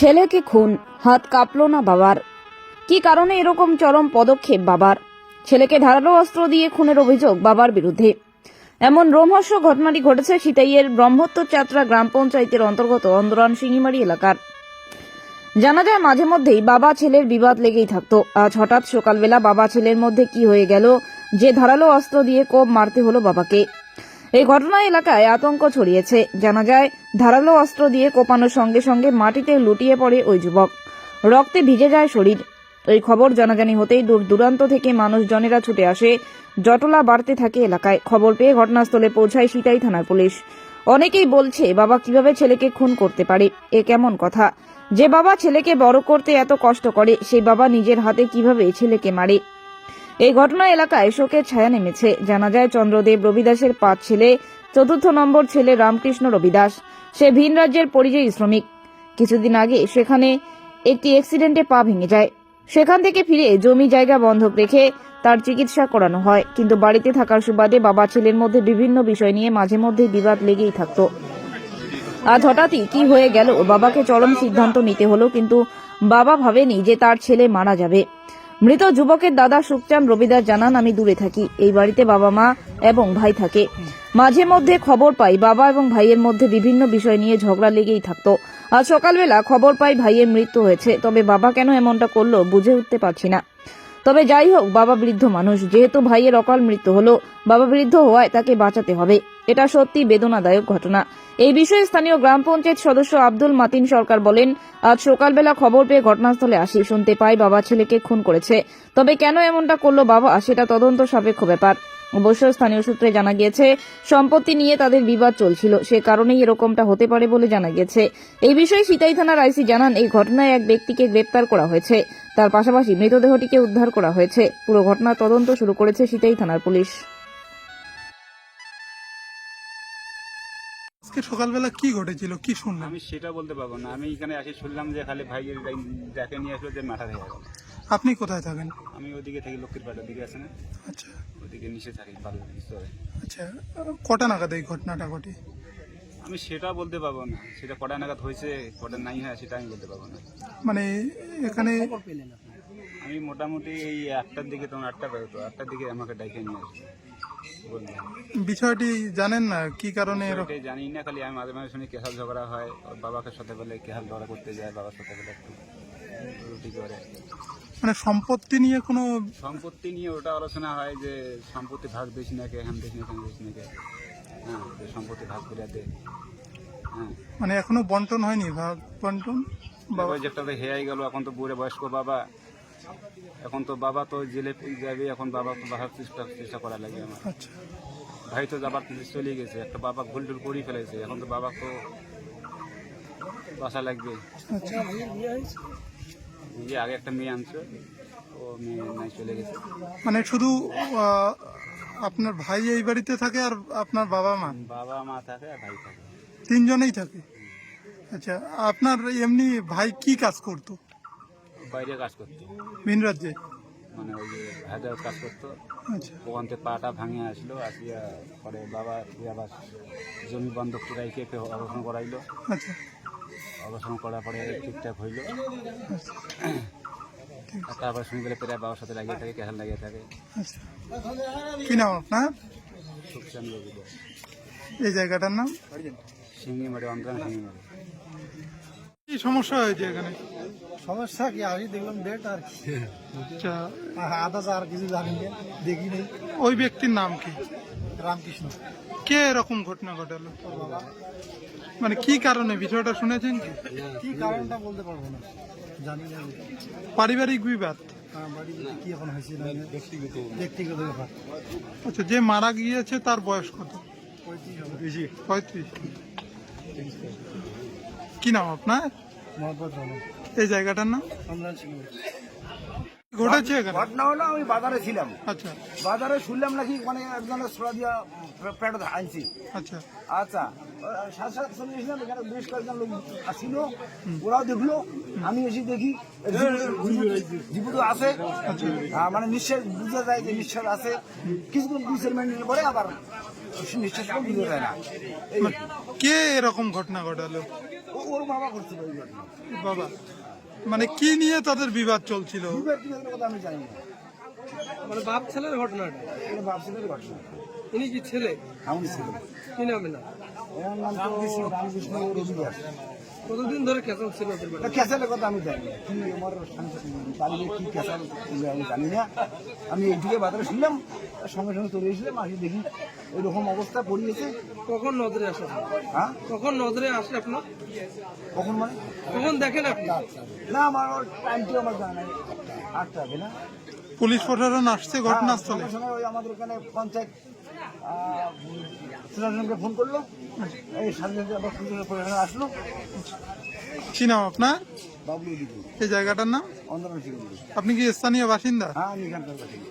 ছেলেকে খুন, হাত কাঁপলো না বাবার। কি কারণে এরকম চরম পদক্ষেপ বাবার? ছেলেকে ধারালো অস্ত্র দিয়ে খুনের অভিযোগ বাবার বিরুদ্ধে। এমন রোমহর্ষ ঘটনাটি ঘটেছে সিতাইয়ের ব্রহ্মত্ব চাত্রা গ্রাম পঞ্চায়েতের অন্তর্গত অন্দরান সিঙ্গিমারি এলাকার। জানা যায়, মাঝে মধ্যেই বাবা ছেলের বিবাদ লেগেই থাকতো। আজ হঠাৎ সকালবেলা বাবা ছেলের মধ্যে কি হয়ে গেল, যে ধারালো অস্ত্র দিয়ে কোপ মারতে হলো বাবাকে। এই ঘটনা এলাকায় আতঙ্ক ছড়িয়েছে। জানা যায়, ধারালো অস্ত্র দিয়ে কোপানোর সঙ্গে সঙ্গে মাটিতে লুটিয়ে পড়ে ওই যুবক। রক্তে ভিজে যায় শরীর। এই খবর জানাজানি হতেই দূর দূরান্ত থেকে মানুষজনেরা ছুটে আসে। জটলা বাড়তে থাকে এলাকায়। খবর পেয়ে ঘটনাস্থলে পৌঁছায় সিতাই থানার পুলিশ। অনেকেই বলছে, বাবা কীভাবে ছেলেকে খুন করতে পারে? এ কেমন কথা? যে বাবা ছেলেকে বড় করতে এত কষ্ট করে সেই বাবা নিজের হাতে কীভাবে ছেলেকে মারে? এই ঘটনা এলাকায় শোকের ছায়া নেমেছে। জানা যায়, চন্দ্রদেব রবিদাসের পাঁচ ছেলে, চতুর্থ নম্বর ছেলে রামকৃষ্ণ রবিদাস। সে ভিন রাজ্যের পরিযায়ী শ্রমিক। কিছুদিন আগে সেখানে একটি অ্যাক্সিডেন্টে পা ভেঙে যায়। সেখান থেকে ফিরে জমি জায়গা বন্ধক রেখে তার চিকিৎসা করানো হয়। কিন্তু বাড়িতে থাকার সুবাদে বাবা ছেলের মধ্যে বিভিন্ন বিষয় নিয়ে মাঝে মধ্যে বিবাদ লেগেই থাকতো। আজ হঠাৎই কি হয়ে গেল? বাবাকে চরম সিদ্ধান্ত নিতে হলো, কিন্তু বাবা ভাবেনি যে তার ছেলে মারা যাবে। মৃত যুবকের দাদা সুখচাম রবিদাস জানান, আমি দূরে থাকি। এই বাড়িতে বাবা মা এবং ভাই থাকে। মাঝে মধ্যে খবর পাই, বাবা এবং ভাইয়ের মধ্যে বিভিন্ন বিষয় নিয়ে ঝগড়া লেগেই থাকতো। আজ সকালবেলা খবর পাই ভাইয়ের মৃত্যু হয়েছে। তবে বাবা কেন এমনটা করল বুঝে উঠতে পারছি না। তবে যাই হোক, বাবা বৃদ্ধ মানুষ, যেহেতু ভাইয়ের অকাল মৃত্যু হলো, বাবা বৃদ্ধ হওয়ায় তাকে বাঁচাতে হবে। এটা সত্যি বেদনাদায়ক ঘটনা। এই বিষয়ে স্থানীয় গ্রাম পঞ্চায়েত সদস্য আব্দুল মাতিন সরকার বলেন, আজ সকালবেলা খবর পেয়ে ঘটনাস্থলে আসি, শুনতে পাই বাবা ছেলেকে খুন করেছে। তবে কেন এমনটা করল বাবা, সেটা তদন্ত সাপেক্ষ ব্যাপার। অবশ্য স্থানীয় সূত্রে জানা গিয়েছে, সম্পত্তি নিয়ে তাদের বিবাদ চলছিল, সে কারণেই এরকমটা হতে পারে বলে জানা গেছে এই বিষয়ে সিতাই থানার আইসি জানান, এই ঘটনায় এক ব্যক্তিকে গ্রেপ্তার করা হয়েছে। তার পাশাপাশি মৃতদেহটিকে উদ্ধার করা হয়েছে? পুরো ঘটনার তদন্ত শুরু করেছে সিতাই থানার পুলিশ। আজকে সকালবেলা কি ঘটেছিল? কি শুনলেন? আমি সেটা বলতে পারব না। আমি এখানে আসি শুনলাম যে খালি ভাইয়ের যাকে নিয়ে আসলো যে মাথা গেল। আপনি কোথায় থাকেন? আমি ওদিকে থাকি লক্ষ্মীর পাটার দিকে আছে না? আচ্ছা। ওদিকে নিচে থাকি আচ্ছা কটা নাগাদ এই ঘটনাটা ঘটে? আমি সেটা বলতে পারব না। সেটা কটা নাগাদ হয়েছে কটা নাই হয় সেটা আমি বলতে পারব না। মানে এখানে আমি মোটামুটি এই আটটার দিকে তোমার আটটা বেরোতো। আটটার দিকে আমাকে ডাইকে নিয়ে বললাম বিষয়টি জানেন না? কি কারণে জানি না খালি আমি মাঝে মাঝে শুনি কেহাল ঝগড়া হয়। ওর বাবাকে সাথে বলে কেহাল ঝগড়া করতে যায় বাবার সাথে বলে একটু রুটি করে। মানে সম্পত্তি নিয়ে কোনো সম্পত্তি নিয়ে ওটা আলোচনা হয় যে সম্পত্তি ভাগ দিস না কে হ্যাম দিস না কেন দিস না কে হ্যাঁ সম্পত্তি ভাগ করে দে। হ্যাঁ। মানে এখনও বন্টন হয়নি? ভাগ বন্টন? বাবা ওই যেটা তো হেয়াই গেল এখন তো বুড়ে বয়স্ক বাবা। এখন তো বাবা তো জেলে যাবে এখন বাবা তো বাহার চেষ্টা চেষ্টা করা লাগে আমার। আচ্ছা। ভাই তো যাবার চলে গেছে একটা বাবা ভুল টুল করেই ফেলেছে এখন তো বাবা তো বাসা লাগবে। আচ্ছা। যে আগে একটা মেয়ে আনছে ও মেয়ে নাই চলে গেছে। মানে শুধু আপনার ভাই এই বাড়িতে থাকে আর আপনার বাবা মা? বাবা মা থাকে আর ভাই থাকে। তিনজনেই থাকে? আচ্ছা আপনার এমনি ভাই কি কাজ করতো? বাইরে কাজ করতো। ভিন রাজ্যে? মানে ওই যে হাজার কাজ করতো। আচ্ছা। ওখান থেকে পাটা ভাঙে আসলো আসিয়া পরে বাবা আবার জমি বন্ধক রাইকে অবসান করাইলো। আচ্ছা। অবসান করার পরে ঠিকঠাক হইল। আচ্ছা। তারপর শুনে গেলে প্রায় বাবার সাথে লাগিয়ে থাকে ক্যাহাল লাগিয়ে থাকে। আচ্ছা। কি নাম আপনার? সুখচান এই জায়গাটার নাম? শিঙি মারি অন্তরান শিঙি মারি কি সমস্যা হয়েছে এখানে? সমস্যা কি আমি দেখলাম ডেট আর কি। আচ্ছা। আদাস আর কিছু জানি না দেখি নেই। ওই ব্যক্তির নাম কি? রামকৃষ্ণ। কে এরকম ঘটনা ঘটালো? মানে কি কারণে? বিষয়টা শুনেছেন কি? কি কারণটা বলতে পারব না জানি না। পারিবারিক বিবাদ। কি এখন হয়েছে ব্যক্তিগত। ব্যক্তিগত ব্যাপার। আচ্ছা যে মারা গিয়েছে তার বয়স কত? পঁয়ত্রিশ পঁয়ত্রিশ। কি নাম আপনার? মোহাম্মদ রহমান এই জায়গাটার নাম? সিং ঘটেছে ঘটনা হলো আমি বাজারে ছিলাম। আচ্ছা। বাজারে শুনলাম নাকি মানে একজনের সোলা দিয়া পেট আনছি আচ্ছা। আচ্ছা। সাত সাত চলে এখানে বেশ কয়েকজন লোক আসছিল ওরাও দেখল। আমি এসে দেখি জীবিত আছে। আহ, মানে নিঃশ্বাস বুঝা যায় যে নিঃশ্বাস আছে। কিছুক্ষণ দুই চার মিনিট পরে আবার নিঃশ্বাস বুঝা যায় না। কে এরকম ঘটনা ঘটালো? ওর বাবা করছিল ওই ঘটনা। বাবা মানে কি নিয়ে তাদের বিবাদ চলছিল? বিবাদ টিবাদের কথা আমি জানি না। মানে বাপ ছেলের ঘটনাটা? এটা ছেলের ঘটনা। ইনি কি ছেলে? কি নামে না? এর নাম তো রামকৃষ্ণ কতদিন ধরে ছিল ক্যাসালের কথা আমি জানি না। কি আমার বাড়িতে কি ক্যাসাল আমি জানি না। আমি এইদিকে বাজারে শুনলাম সঙ্গে সঙ্গে চলে এসেছিলাম আসি দেখি এরকম অবস্থা পড়িয়েছে। কখন নজরে আসে হ্যাঁ? কখন নজরে আসে আপনার? কখন মানে? কখন দেখেন আপনি? না আমার টাইমটি আমার জানা নাই। আটটা হবে না? পুলিশ প্রশাসন আসছে ঘটনাস্থলে? সঙ্গে ওই আমাদের ওখানে পঞ্চায়েত ফোন করল। এই সাথে সাথে আবার প্রশাসন আসলো। কি নাম আপনার? বাবলু দিদি এই জায়গাটার নাম? আপনি কি স্থানীয় বাসিন্দা? হ্যাঁ আমি এখানকার বাসিন্দা।